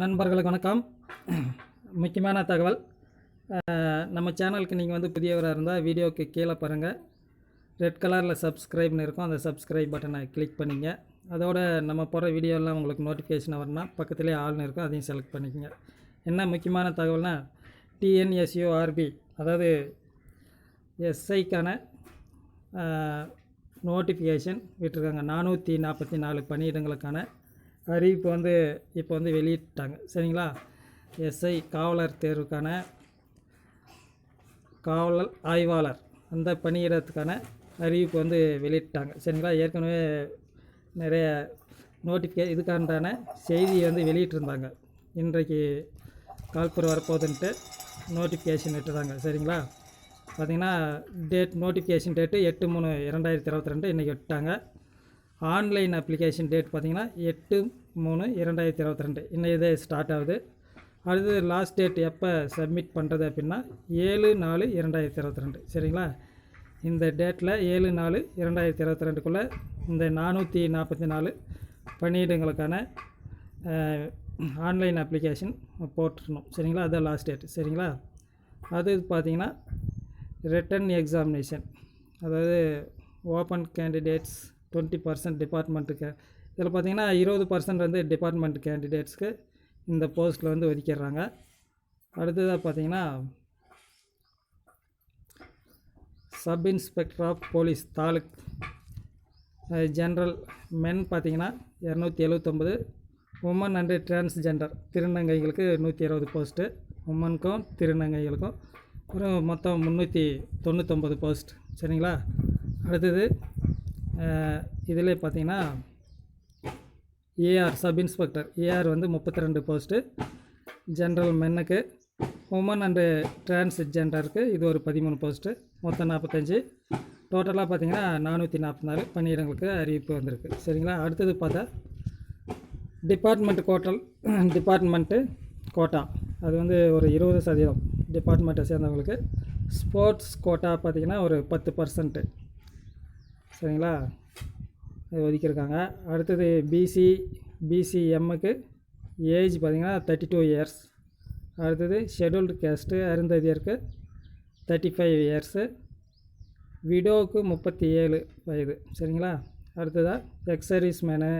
நண்பர்களுக்கு வணக்கம். முக்கியமான தகவல். நம்ம சேனலுக்கு நீங்கள் வந்து புதியவராக இருந்தால் வீடியோவுக்கு கீழே பாருங்கள் ரெட் கலரில் சப்ஸ்கிரைப்னு இருக்கும். அந்த சப்ஸ்கிரைப் பட்டனை கிளிக் பண்ணிங்க. அதோட நம்ம போகிற வீடியோலாம் உங்களுக்கு நோட்டிஃபிகேஷன் வரணும்னா பக்கத்துலேயே ஆள்னு இருக்கும். அதையும் செலக்ட் பண்ணிக்கோங்க. என்ன முக்கியமான தகவல்னால் டிஎன்எஸ்யூஆர்பி அதாவது எஸ்ஐக்கான நோட்டிஃபிகேஷன் விட்டுருக்காங்க. நானூற்றி நாற்பத்தி நாலு பணியிடங்களுக்கான அறிவிப்பு வந்து இப்போ வந்து வெளியிட்டாங்க. சரிங்களா? எஸ்ஐ காவலர் தேர்வுக்கான காவலர் ஆய்வாளர் அந்த பணியிடத்துக்கான அறிவிப்பு வந்து வெளியிட்டாங்க. சரிங்களா? ஏற்கனவே நிறைய நோட்டிஃபிகே இதுக்கான செய்தி வந்து வெளியிட்டிருந்தாங்க. இன்றைக்கு கால்பர் வரப்போகுதுன்ட்டு நோட்டிஃபிகேஷன் விட்டுறாங்க சரிங்களா? பார்த்திங்கன்னா டேட் நோட்டிஃபிகேஷன் டேட்டு எட்டு மூணு இரண்டாயிரத்தி இருபத்தி ரெண்டு இன்றைக்கி விட்டாங்க ஆன்லைன் அப்ளிகேஷன் டேட் பார்த்திங்கன்னா எட்டு மூணு இரண்டாயிரத்தி இருபத்தி ரெண்டு. இன்னும் இதே ஸ்டார்ட் ஆகுது. அடுத்தது லாஸ்ட் டேட் எப்போ சப்மிட் பண்ணுறது அப்படின்னா ஏழு நாலு இரண்டாயிரத்தி இருபத்தி ரெண்டு. சரிங்களா? இந்த டேட்டில் ஏழு நாலு இரண்டாயிரத்தி இருபத்தி ரெண்டுக்குள்ளே இந்த நானூற்றி நாற்பத்தி நாலு பணியிடங்களுக்கான ஆன்லைன் அப்ளிகேஷன் போட்டுருணும் சரிங்களா? அதுதான் லாஸ்ட் டேட் சரிங்களா? அது பார்த்தீங்கன்னா ரிட்டன் எக்ஸாமினேஷன் அதாவது ஓப்பன் கேண்டிடேட்ஸ் டுவெண்ட்டி பர்சன்ட் டிபார்ட்மெண்ட்டுக்கு இதில் பார்த்தீங்கன்னா இருபது பர்சன்ட் வந்து டிபார்ட்மெண்ட் கேண்டிடேட்ஸ்க்கு இந்த போஸ்ட்டில் வந்து ஒதுக்கிடுறாங்க. அடுத்ததாக பார்த்தீங்கன்னா sub inspector of police taluk general men பார்த்தீங்கன்னா இரநூத்தி எழுவத்தொம்பது உமன் அண்டு டிரான்ஸ்ஜெண்டர் திருநங்கைகளுக்கு நூற்றி இருபது போஸ்ட்டு உமனுக்கும் திருநங்கைகளுக்கும் அப்புறம் மொத்தம் முந்நூற்றி தொண்ணூத்தொம்பது போஸ்ட் சரிங்களா? அடுத்தது இதில் பார்த்தீங்கன்னா ஏஆர் சப் இன்ஸ்பெக்டர் ஏஆர் வந்து முப்பத்தி ரெண்டு போஸ்ட்டு ஜென்ரல் மென்னுக்கு உமன் அண்டு டிரான்ஸ்ஜெண்டருக்கு இது ஒரு பதிமூணு போஸ்ட்டு மொத்தம் நாற்பத்தஞ்சு. டோட்டலாக பார்த்தீங்கன்னா நானூற்றி நாற்பத்தி நாலு பணியிடங்களுக்கு அறிவிப்பு வந்திருக்கு. சரிங்களா? அடுத்தது பார்த்தா டிபார்ட்மெண்ட் கோட்டல் டிபார்ட்மெண்ட்டு கோட்டா அது வந்து ஒரு இருபது சதவீதம். டிபார்ட்மெண்ட்டை சேர்ந்தவங்களுக்கு ஸ்போர்ட்ஸ் கோட்டா பார்த்திங்கன்னா ஒரு பத்து பர்சன்ட்டு சரிங்களா? அது ஒதுக்கியிருக்காங்க. அடுத்தது பிசி பிசிஎம்முக்கு ஏஜ் பார்த்திங்கன்னா தேர்ட்டி டூ இயர்ஸ் அடுத்தது ஷெட்யூல்டு கேஸ்ட்டு அருந்ததியருக்கு தேர்ட்டி ஃபைவ் இயர்ஸு விடோவுக்கு முப்பத்தி ஏழு வயது. சரிங்களா? அடுத்ததாக ex man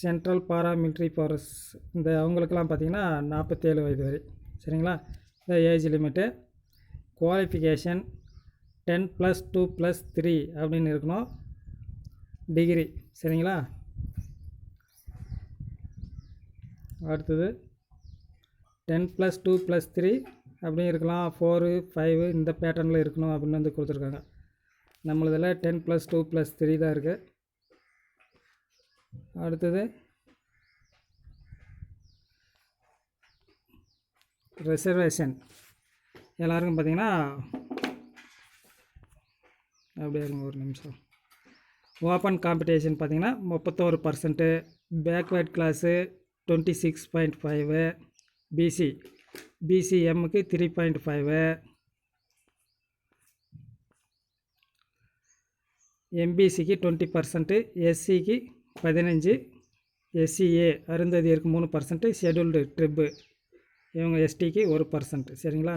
central paramilitary force இந்த அவங்களுக்கெல்லாம் பார்த்திங்கன்னா நாற்பத்தேழு வயது வரை. சரிங்களா? இந்த age limit qualification ten plus two plus three அப்படின்னு இருக்கணும். டிகிரி. சரிங்களா? அடுத்தது. Ten plus two plus three அப்படின்னு இருக்கலாம். ஃபோரு ஃபைவு இந்த பேட்டர்னில் இருக்கணும் அப்படின்னு வந்து கொடுத்துருக்காங்க. நம்மளதில் ten plus two plus three தான் இருக்குது அடுத்தது. ரிசர்வேஷன். எல்லாருக்கும் பார்த்தீங்கன்னா அப்படியே இருங்க ஒரு நிமிஷம். ஓப்பன் காம்படிஷன் பார்த்திங்கன்னா முப்பத்தோரு percent backward class twenty six point five BC பிசிஎம்முக்கு three point five எம்பிசிக்கு டுவெண்ட்டி பர்சன்ட்டு எஸ்சிக்கு பதினஞ்சு எஸ்சிஏ அருந்ததியருக்கு மூணு பர்சன்ட்டு ஷெட்யூல்டு ட்ரிப்பு இவங்க எஸ்டிக்கு ஒரு பர்சன்ட் சரிங்களா?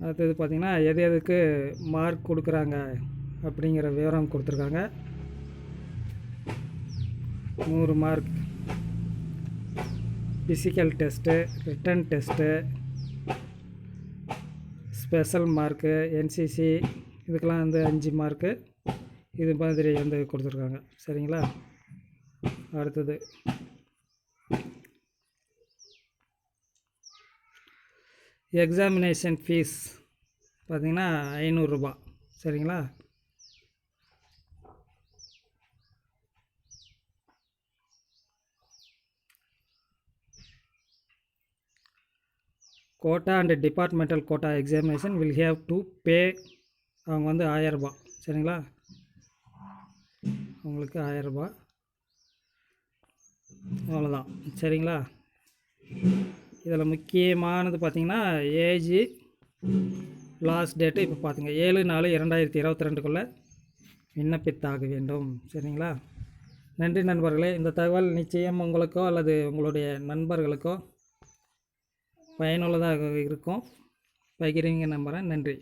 அடுத்தது பார்த்திங்கன்னா எது எதுக்கு மார்க் கொடுக்குறாங்க அப்படிங்கிற விவரம் கொடுத்துருக்காங்க. நூறு mark physical test written test special mark NCC இதுக்கெல்லாம் வந்து அஞ்சு மார்க்கு இது மாதிரி வந்து கொடுத்துருக்காங்க. சரிங்களா? அடுத்தது. எக்ஸாமினேஷன் ஃபீஸ் பார்த்தீங்கன்னா ஐநூறுரூபா. சரிங்களா? Quota and departmental quota examination will have to pay அவங்க வந்து ஆயரரூபா. சரிங்களா? அவங்களுக்கு ஆயரரூபா. அவ்வளோதான் சரிங்களா? இதில் முக்கியமானது பார்த்திங்கன்னா ஏஜ் லாஸ்ட் டேட்டு இப்போ பார்த்துங்க ஏழு நாலு இரண்டாயிரத்தி இருபத்தி ரெண்டுக்குள்ளே விண்ணப்பித்தாக வேண்டும். சரிங்களா? நன்றி நண்பர்களே. இந்த தகவல் நிச்சயம் உங்களுக்கோ அல்லது உங்களுடைய நண்பர்களுக்கோ பயனுள்ளதாக இருக்கும். பகிர்வீங்க நம்புகிறேன் நன்றி.